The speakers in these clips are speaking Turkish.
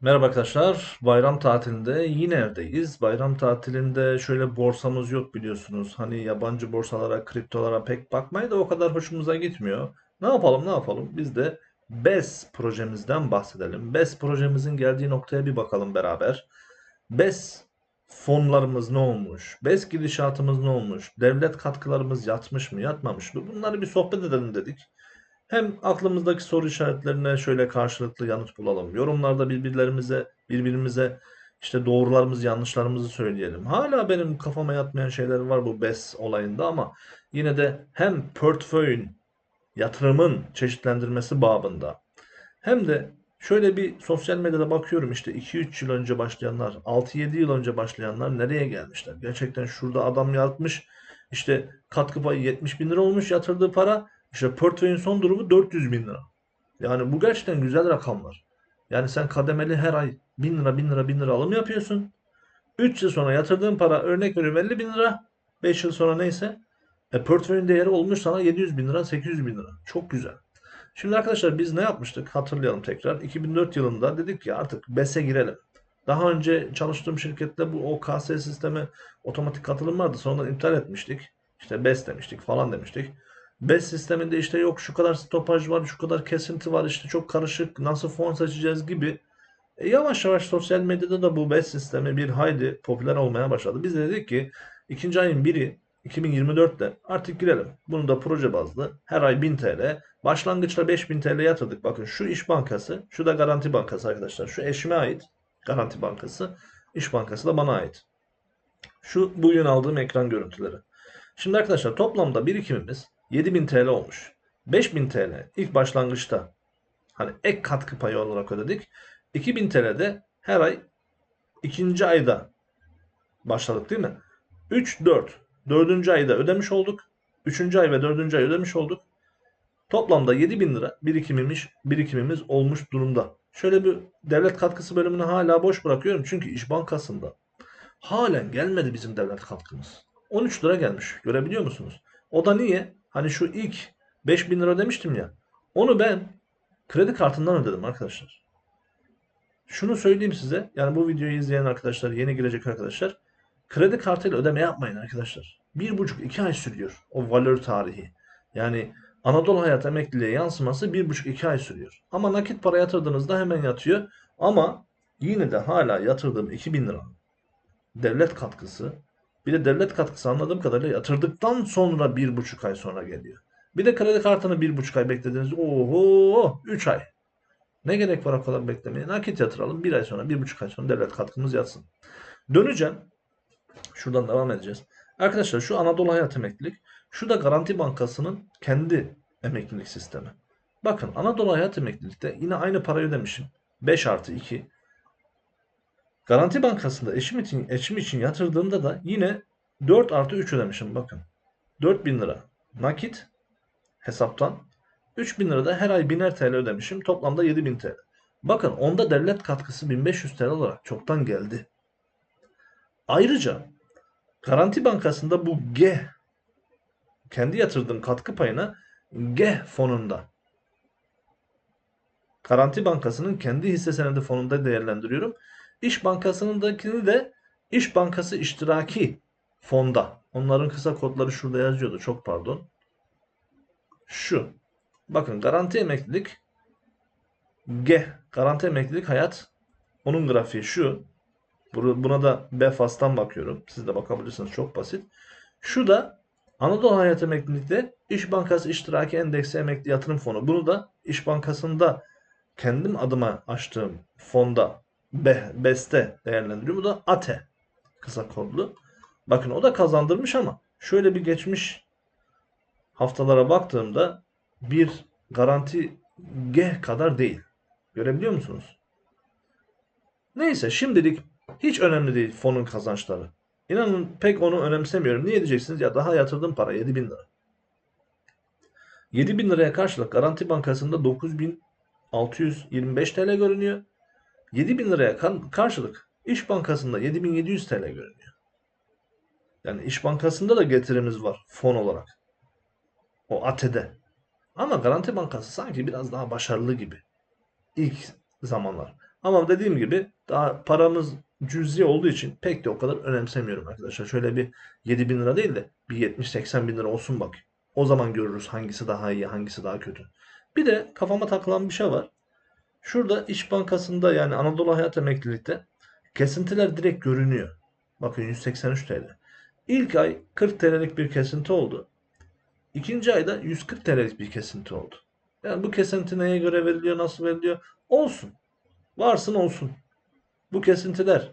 Merhaba arkadaşlar. Bayram tatilinde yine evdeyiz. Bayram tatilinde şöyle borsamız yok biliyorsunuz. Hani yabancı borsalara, kriptolara pek bakmayı da o kadar hoşumuza gitmiyor. Ne yapalım, ne yapalım? Biz de BES projemizden bahsedelim. BES projemizin geldiği noktaya bir bakalım beraber. BES fonlarımız ne olmuş? BES gidişatımız ne olmuş? Devlet katkılarımız yatmış mı, yatmamış mı? Bunları bir sohbet edelim dedik. Hem aklımızdaki soru işaretlerine şöyle karşılıklı yanıt bulalım. Yorumlarda birbirlerimize, birbirimize işte doğrularımızı, yanlışlarımızı söyleyelim. Hala benim kafama yatmayan şeyler var bu BES olayında ama yine de hem portföyün, yatırımın çeşitlendirmesi babında hem de şöyle bir sosyal medyada bakıyorum işte 2-3 yıl önce başlayanlar, 6-7 yıl önce başlayanlar nereye gelmişler? Gerçekten şurada adam yatmış işte katkı payı 70 bin lira olmuş yatırdığı para işte portföyün son durumu 400 bin lira. Yani bu gerçekten güzel rakamlar. Yani sen kademeli her ay 1000 lira 1000 lira 1000 lira alım yapıyorsun. 3 yıl sonra yatırdığın para örnek veriyorum 50 bin lira. 5 yıl sonra neyse. E, portföyün değeri olmuş sana 700 bin lira 800 bin lira. Çok güzel. Şimdi arkadaşlar biz ne yapmıştık? Hatırlayalım tekrar. 2004 yılında dedik ki artık BES'e girelim. Daha önce çalıştığım şirkette bu OKS sistemi otomatik katılım vardı. Sonradan iptal etmiştik. İşte BES demiştik falan demiştik. BES sisteminde işte yok şu kadar stopaj var, şu kadar kesinti var, işte çok karışık, nasıl fon seçeceğiz gibi. E, yavaş yavaş sosyal medyada da bu BES sistemi bir hayli popüler olmaya başladı. Biz de dedik ki ikinci ayın biri 2024'te artık girelim. Bunu da proje bazlı her ay 1000 TL. Başlangıçta 5000 TL yatırdık. Bakın şu İş Bankası, şu da Garanti Bankası arkadaşlar. Şu eşime ait Garanti Bankası, İş Bankası da bana ait. Şu bugün aldığım ekran görüntüleri. Şimdi arkadaşlar toplamda birikimimiz 7000 TL olmuş. 5000 TL ilk başlangıçta hani ek katkı payı olarak ödedik. 2000 TL de her ay ikinci ayda başladık değil mi? 3, 4. Dördüncü ayda ödemiş olduk. Üçüncü ay ve dördüncü ay ödemiş olduk. Toplamda 7000 lira birikimimiz, birikimimiz olmuş durumda. Şöyle bir devlet katkısı bölümünü hala boş bırakıyorum. Çünkü İş Bankası'nda halen gelmedi bizim devlet katkımız. 13 lira gelmiş. Görebiliyor musunuz? O da niye? Hani şu ilk 5000 lira demiştim ya. Onu ben kredi kartından ödedim arkadaşlar. Şunu söyleyeyim size. Yani bu videoyu izleyen arkadaşlar, yeni girecek arkadaşlar. Kredi kartıyla ödeme yapmayın arkadaşlar. Bir buçuk iki ay sürüyor o valör tarihi. Yani Anadolu Hayat emekliliğe yansıması bir buçuk iki ay sürüyor. Ama nakit para yatırdığınızda hemen yatıyor. Ama yine de hala yatırdığım 2000 lira devlet katkısı bir de devlet katkısı anladığım kadarıyla yatırdıktan sonra bir buçuk ay sonra geliyor. Bir de kredi kartını bir buçuk ay beklediniz. Oho 3 ay. Ne gerek var o kadar beklemeye? Nakit yatıralım. Bir ay sonra, bir buçuk ay sonra devlet katkımız yatsın. Döneceğim. Şuradan devam edeceğiz. Arkadaşlar şu Anadolu Hayat Emeklilik. Şu da Garanti Bankası'nın kendi emeklilik sistemi. Bakın Anadolu Hayat Emeklilik'te yine aynı parayı ödemişim. 5 artı 2. Garanti Bankası'nda eşim için, eşim için yatırdığımda da yine 4 artı 3 ödemişim bakın. 4000 lira nakit hesaptan. 3000 lira da her ay 1000'er TL ödemişim. Toplamda 7000 TL. Bakın onda devlet katkısı 1500 TL olarak çoktan geldi. Ayrıca Garanti Bankası'nda bu G kendi yatırdığım katkı payına G fonunda Garanti Bankası'nın kendi hisse senedi fonunda değerlendiriyorum. İş Bankası'ndakini de İş Bankası iştiraki fonda. Onların kısa kodları şurada yazıyordu. Çok pardon. Şu. Bakın garanti emeklilik G. Garanti emeklilik hayat. Onun grafiği şu. Buna da BFAS'tan bakıyorum. Siz de bakabilirsiniz. Çok basit. Şu da Anadolu Hayat Emeklilik'te İş Bankası İştiraki Endeksi Emekli Yatırım Fonu. Bunu da İş Bankası'nda kendim adıma açtığım fonda Be, BES'te değerlendiriyor. Bu da ATE kısa kodlu. Bakın o da kazandırmış ama şöyle bir geçmiş haftalara baktığımda bir garanti G kadar değil. Görebiliyor musunuz? Neyse şimdilik hiç önemli değil fonun kazançları. İnanın pek onu önemsemiyorum. Niye diyeceksiniz? Ya daha yatırdım para 7 bin lira. 7 bin liraya karşılık Garanti Bankası'nda 9625 TL görünüyor. 7 bin liraya karşılık İş Bankası'nda 7700 TL görünüyor. Yani İş Bankası'nda da getirimiz var fon olarak. O ATE'de. Ama Garanti Bankası sanki biraz daha başarılı gibi. İlk zamanlar. Ama dediğim gibi daha paramız cüzi olduğu için pek de o kadar önemsemiyorum arkadaşlar. Şöyle bir 7 bin lira değil de bir 70-80 bin lira olsun bak. O zaman görürüz hangisi daha iyi, hangisi daha kötü. Bir de kafama takılan bir şey var. Şurada İş Bankası'nda yani Anadolu Hayat Emeklilik'te kesintiler direkt görünüyor. Bakın 183 TL. İlk ay 40 TL'lik bir kesinti oldu. İkinci ayda 140 TL'lik bir kesinti oldu. Yani bu kesinti neye göre veriliyor, nasıl veriliyor? Olsun. Varsın olsun. Bu kesintiler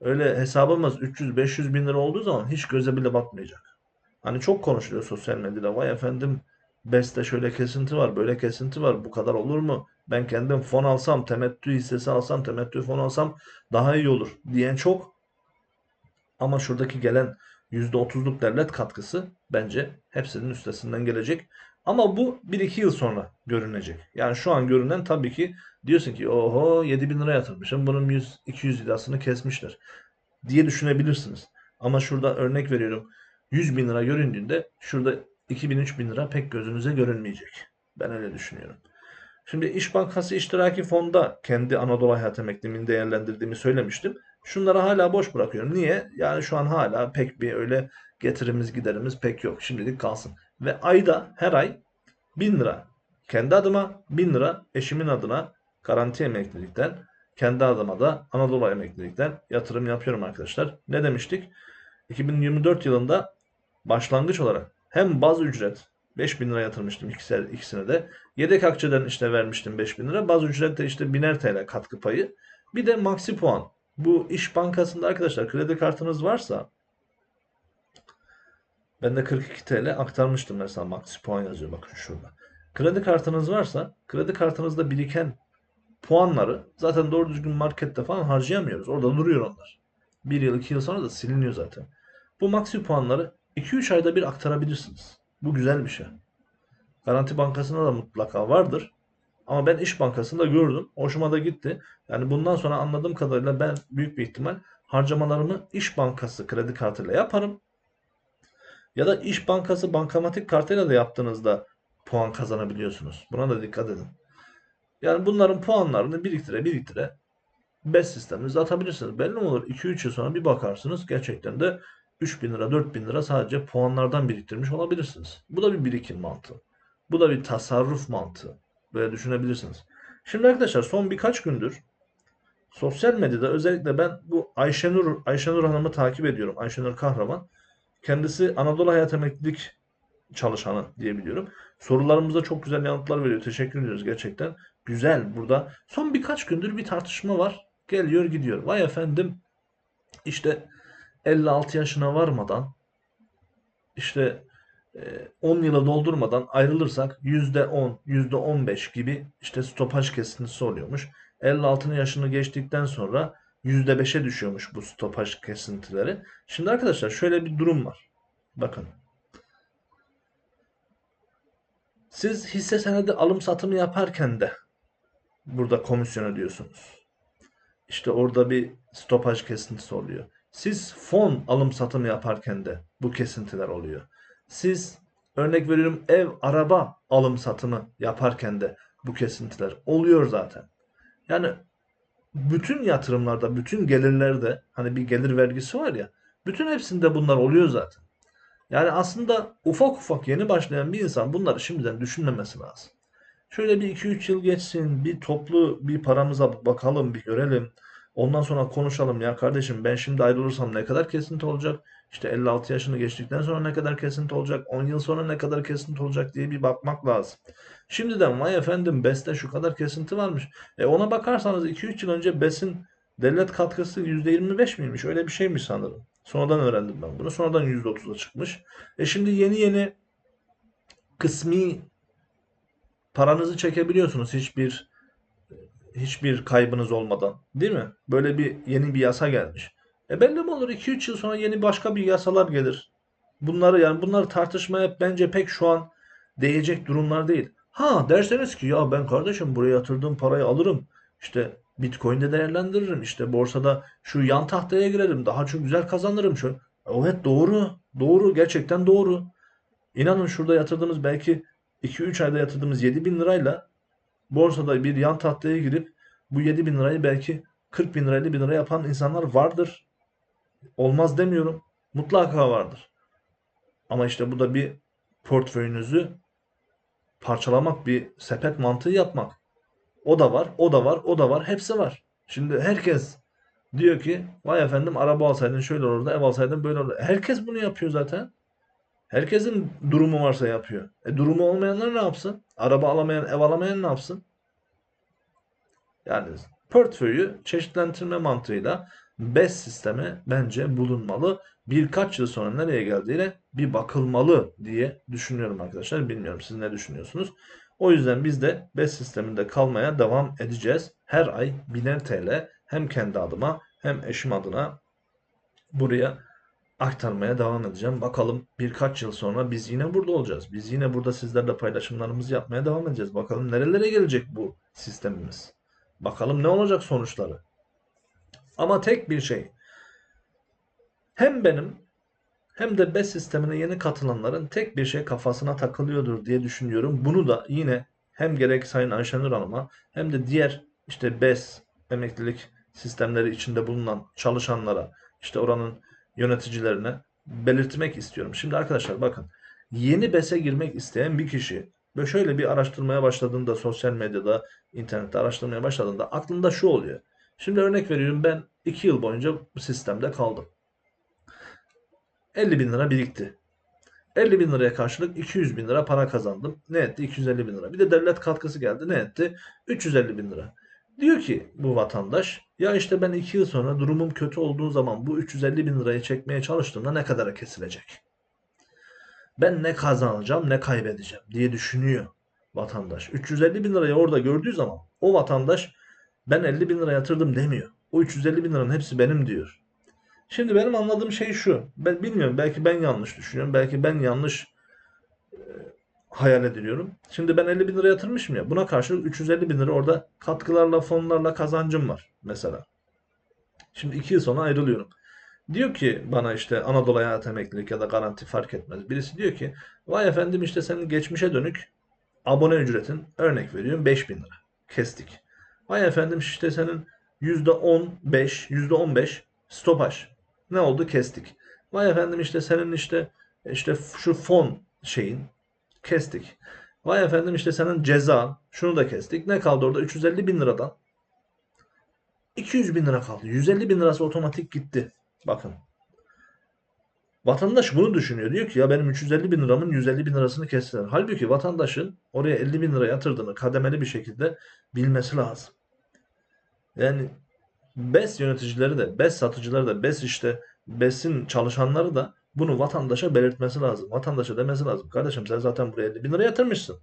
öyle hesabımız 300-500 bin lira olduğu zaman hiç göze bile batmayacak. Hani çok konuşuluyor sosyal medyada. Vay efendim BES'te şöyle kesinti var, böyle kesinti var. Bu kadar olur mu? Ben kendim fon alsam, temettü hissesi alsam, temettü fon alsam daha iyi olur diyen çok. Ama şuradaki gelen %30'luk devlet katkısı bence hepsinin üstesinden gelecek. Ama bu 1-2 yıl sonra görünecek. Yani şu an görünen tabii ki diyorsun ki oho 7 bin lira yatırmışım bunun 100-200 lirasını kesmişler diye düşünebilirsiniz. Ama şurada örnek veriyorum 100 bin lira göründüğünde şurada 2000-3000 lira pek gözünüze görünmeyecek. Ben öyle düşünüyorum. Şimdi İş Bankası İştiraki Fonda kendi Anadolu Hayat Emekliliğini değerlendirdiğimi söylemiştim. Şunları hala boş bırakıyorum. Niye? Yani şu an hala pek bir öyle getirimiz giderimiz pek yok. Şimdilik kalsın. Ve ayda her ay 1000 lira kendi adıma 1000 lira eşimin adına garanti emeklilikten kendi adıma da Anadolu emeklilikten yatırım yapıyorum arkadaşlar. Ne demiştik? 2024 yılında başlangıç olarak hem baz ücret 5000 lira yatırmıştım ikisi, ikisine de. Yedek akçeden işte vermiştim 5000 lira. Baz ücret de işte 1000'er TL katkı payı. Bir de maksi puan. Bu İş Bankası'nda arkadaşlar kredi kartınız varsa ben de 42 TL aktarmıştım mesela maksi puan yazıyor bakın şurada. Kredi kartınız varsa kredi kartınızda biriken puanları zaten doğru düzgün markette falan harcayamıyoruz. Orada duruyor onlar. Bir yıl iki yıl sonra da siliniyor zaten. Bu maksi puanları 2-3 ayda bir aktarabilirsiniz. Bu güzel bir şey. Garanti Bankası'nda da mutlaka vardır. Ama ben İş Bankası'nda gördüm. Hoşuma da gitti. Yani bundan sonra anladığım kadarıyla ben büyük bir ihtimal harcamalarımı İş Bankası kredi kartıyla yaparım. Ya da İş Bankası bankamatik kartıyla da yaptığınızda puan kazanabiliyorsunuz. Buna da dikkat edin. Yani bunların puanlarını biriktire biriktire BES sisteminize atabilirsiniz. Belli olur? 2-3 yıl sonra bir bakarsınız gerçekten de 3000 lira 4000 lira sadece puanlardan biriktirmiş olabilirsiniz. Bu da bir birikim mantığı. Bu da bir tasarruf mantığı. Böyle düşünebilirsiniz. Şimdi arkadaşlar son birkaç gündür sosyal medyada özellikle ben bu Ayşenur Ayşenur Hanım'ı takip ediyorum. Ayşenur Kahraman. Kendisi Anadolu Hayat Emeklilik çalışanı diyebiliyorum. Sorularımıza çok güzel yanıtlar veriyor. Teşekkür ediyoruz gerçekten. Güzel burada. Son birkaç gündür bir tartışma var. Geliyor gidiyor. Vay efendim işte 56 yaşına varmadan işte 10 yıla doldurmadan ayrılırsak %10, %15 gibi işte stopaj kesintisi oluyormuş. 56 yaşını geçtikten sonra %5'e düşüyormuş bu stopaj kesintileri. Şimdi arkadaşlar şöyle bir durum var. Bakın. Siz hisse senedi alım satımı yaparken de burada komisyon ödüyorsunuz. İşte orada bir stopaj kesintisi oluyor. Siz fon alım satım yaparken de bu kesintiler oluyor. Siz örnek veriyorum ev, araba alım satımı yaparken de bu kesintiler oluyor zaten. Yani bütün yatırımlarda, bütün gelirlerde hani bir gelir vergisi var ya, bütün hepsinde bunlar oluyor zaten. Yani aslında ufak ufak yeni başlayan bir insan bunları şimdiden düşünmemesi lazım. Şöyle bir 2-3 yıl geçsin, bir toplu bir paramıza bakalım, bir görelim. Ondan sonra konuşalım ya kardeşim ben şimdi ayrılırsam ne kadar kesinti olacak? İşte 56 yaşını geçtikten sonra ne kadar kesinti olacak? 10 yıl sonra ne kadar kesinti olacak diye bir bakmak lazım. Şimdiden vay efendim BES'te şu kadar kesinti varmış. E ona bakarsanız 2-3 yıl önce BES'in devlet katkısı %25 miymiş? Öyle bir şeymiş sanırım. Sonradan öğrendim ben bunu. Sonradan %30'a çıkmış. E şimdi yeni yeni kısmi paranızı çekebiliyorsunuz hiçbir hiçbir kaybınız olmadan. Değil mi? Böyle bir yeni bir yasa gelmiş. E belli mi olur 2-3 yıl sonra yeni başka bir yasalar gelir. Bunları yani bunları tartışmaya bence pek şu an değecek durumlar değil. Ha derseniz ki ya ben kardeşim buraya yatırdığım parayı alırım. İşte Bitcoin'de değerlendiririm. İşte borsada şu yan tahtaya girerim. Daha çok güzel kazanırım. Şu. Evet doğru. Doğru. Gerçekten doğru. İnanın şurada yatırdığımız belki 2-3 ayda yatırdığımız 7 bin lirayla borsada bir yan tahtaya girip bu 7 bin lirayı belki 40 bin lira 50 bin lira yapan insanlar vardır. Olmaz demiyorum. Mutlaka vardır. Ama işte bu da bir portföyünüzü parçalamak, bir sepet mantığı yapmak. O da var, o da var, o da var. Hepsi var. Şimdi herkes diyor ki vay efendim araba alsaydın şöyle olurdu, ev alsaydın böyle olurdu. Herkes bunu yapıyor zaten. Herkesin durumu varsa yapıyor. E durumu olmayanlar ne yapsın? Araba alamayan, ev alamayan ne yapsın? Yani portföyü çeşitlendirme mantığıyla BES sistemi bence bulunmalı. Birkaç yıl sonra nereye geldiğine bir bakılmalı diye düşünüyorum arkadaşlar. Bilmiyorum siz ne düşünüyorsunuz? O yüzden biz de BES sisteminde kalmaya devam edeceğiz. Her ay 1000 TL hem kendi adıma hem eşim adına buraya aktarmaya devam edeceğim. Bakalım birkaç yıl sonra biz yine burada olacağız. Biz yine burada sizlerle paylaşımlarımızı yapmaya devam edeceğiz. Bakalım nerelere gelecek bu sistemimiz. Bakalım ne olacak sonuçları. Ama tek bir şey. Hem benim hem de BES sistemine yeni katılanların tek bir şey kafasına takılıyordur diye düşünüyorum. Bunu da yine hem gerek Sayın Ayşenur Hanım'a hem de diğer işte BES emeklilik sistemleri içinde bulunan çalışanlara işte oranın yöneticilerine belirtmek istiyorum. Şimdi arkadaşlar bakın yeni BES'e girmek isteyen bir kişi ve şöyle bir araştırmaya başladığında sosyal medyada, internette araştırmaya başladığında aklında şu oluyor. Şimdi örnek veriyorum ben 2 yıl boyunca bu sistemde kaldım. 50 bin lira birikti. 50 bin liraya karşılık 200 bin lira para kazandım. Ne etti? 250 bin lira. Bir de devlet katkısı geldi. Ne etti? 350 bin lira. Diyor ki bu vatandaş ya işte ben 2 yıl sonra durumum kötü olduğu zaman bu 350 bin lirayı çekmeye çalıştığımda ne kadara kesilecek? Ben ne kazanacağım ne kaybedeceğim diye düşünüyor vatandaş. 350 bin lirayı orada gördüğü zaman o vatandaş ben 50 bin lira yatırdım demiyor. O 350 bin liranın hepsi benim diyor. Şimdi benim anladığım şey şu. Ben bilmiyorum belki ben yanlış düşünüyorum. Belki ben yanlış hayal ediliyorum. Şimdi ben 50 bin lira yatırmışım ya. Buna karşılık 350 bin lira orada katkılarla fonlarla kazancım var mesela. Şimdi 2 yıl sonra ayrılıyorum. Diyor ki bana işte Anadolu Hayat Emeklilik ya da garanti fark etmez. Birisi diyor ki vay efendim işte senin geçmişe dönük abone ücretin örnek veriyorum 5000 lira. Kestik. Vay efendim işte senin %15, %15 stopaj. Ne oldu? Kestik. Vay efendim işte senin işte işte şu fon şeyin kestik. Vay efendim işte senin ceza şunu da kestik. Ne kaldı orada? 350 bin liradan 200 bin lira kaldı. 150 bin lirası otomatik gitti. Bakın. Vatandaş bunu düşünüyor. Diyor ki ya benim 350 bin liramın 150 bin lirasını kestiler. Halbuki vatandaşın oraya 50 bin lira yatırdığını kademeli bir şekilde bilmesi lazım. Yani BES yöneticileri de, BES satıcıları da, BES işte BES'in çalışanları da bunu vatandaşa belirtmesi lazım. Vatandaşa demesi lazım. Kardeşim sen zaten buraya 50 bin lira yatırmışsın.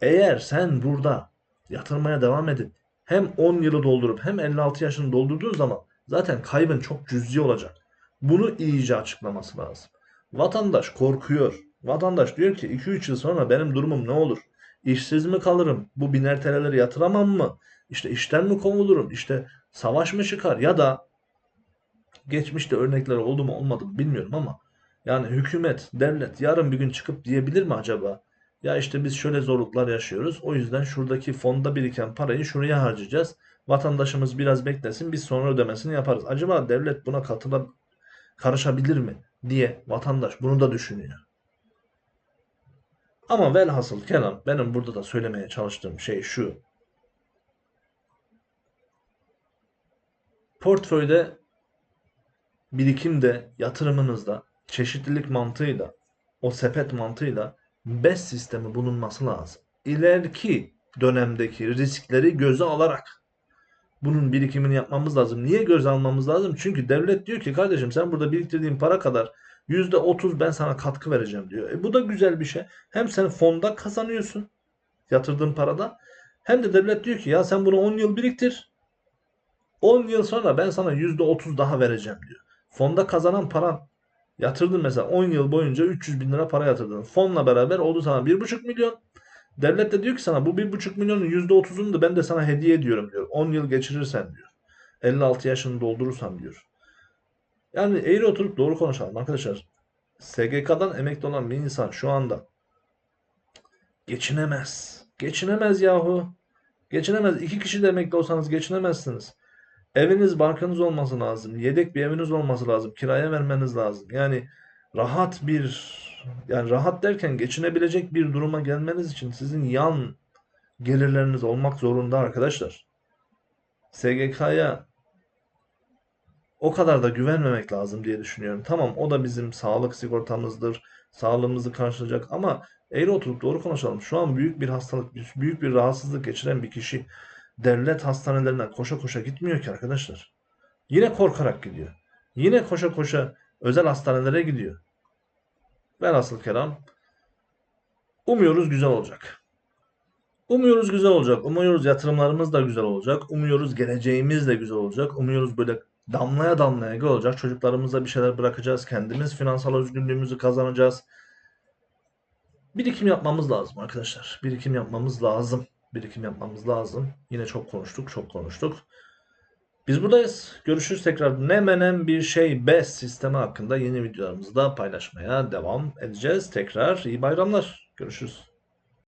Eğer sen burada yatırmaya devam edip hem 10 yılı doldurup hem 56 yaşını doldurduğun zaman zaten kaybın çok cüzi olacak. Bunu iyice açıklaması lazım. Vatandaş korkuyor. Vatandaş diyor ki 2-3 yıl sonra benim durumum ne olur? İşsiz mi kalırım? Bu biner TL'leri yatıramam mı? İşte işten mi kovulurum? İşte savaş mı çıkar? Ya da geçmişte örnekler oldu mu olmadı mı bilmiyorum ama yani hükümet, devlet yarın bir gün çıkıp diyebilir mi acaba? Ya işte biz şöyle zorluklar yaşıyoruz. O yüzden şuradaki fonda biriken parayı şuraya harcayacağız. Vatandaşımız biraz beklesin biz sonra ödemesini yaparız. Acaba devlet buna katıla karışabilir mi diye vatandaş bunu da düşünüyor. Ama velhasıl kelam benim burada da söylemeye çalıştığım şey şu. Portföyde birikimde, yatırımınızda çeşitlilik mantığıyla, o sepet mantığıyla BES sistemi bulunması lazım. İleriki dönemdeki riskleri göze alarak bunun birikimini yapmamız lazım. Niye göze almamız lazım? Çünkü devlet diyor ki kardeşim sen burada biriktirdiğin para kadar %30 ben sana katkı vereceğim diyor. E bu da güzel bir şey. Hem sen fonda kazanıyorsun yatırdığın parada hem de devlet diyor ki ya sen bunu 10 yıl biriktir. 10 yıl sonra ben sana %30 daha vereceğim diyor. Fonda kazanan paran yatırdın mesela 10 yıl boyunca 300 bin lira para yatırdın. Fonla beraber oldu sana 1,5 milyon. Devlet de diyor ki sana bu 1,5 milyonun %30'unu da ben de sana hediye ediyorum diyor. 10 yıl geçirirsen diyor. 56 yaşını doldurursan diyor. Yani eğri oturup doğru konuşalım arkadaşlar. SGK'dan emekli olan bir insan şu anda geçinemez. Geçinemez yahu. Geçinemez. İki kişi de emekli olsanız geçinemezsiniz. Eviniz, barkınız olması lazım. Yedek bir eviniz olması lazım. Kiraya vermeniz lazım. Yani rahat bir yani rahat derken geçinebilecek bir duruma gelmeniz için sizin yan gelirleriniz olmak zorunda arkadaşlar. SGK'ya o kadar da güvenmemek lazım diye düşünüyorum. Tamam o da bizim sağlık sigortamızdır. Sağlığımızı karşılayacak ama eğri oturup doğru konuşalım. Şu an büyük bir hastalık, büyük bir rahatsızlık geçiren bir kişi devlet hastanelerinden koşa koşa gitmiyor ki arkadaşlar. Yine korkarak gidiyor. Yine koşa koşa özel hastanelere gidiyor. Velhasıl kelam umuyoruz güzel olacak. Umuyoruz güzel olacak. Umuyoruz yatırımlarımız da güzel olacak. Umuyoruz geleceğimiz de güzel olacak. Umuyoruz böyle damlaya damlaya güzel olacak. Çocuklarımıza bir şeyler bırakacağız. Kendimiz finansal özgürlüğümüzü kazanacağız. Birikim yapmamız lazım arkadaşlar. Birikim yapmamız lazım. Birikim yapmamız lazım. Yine çok konuştuk, çok konuştuk. Biz buradayız. Görüşürüz tekrar. Ne menem bir şey BES sistemi hakkında yeni videolarımızda paylaşmaya devam edeceğiz. Tekrar iyi bayramlar. Görüşürüz.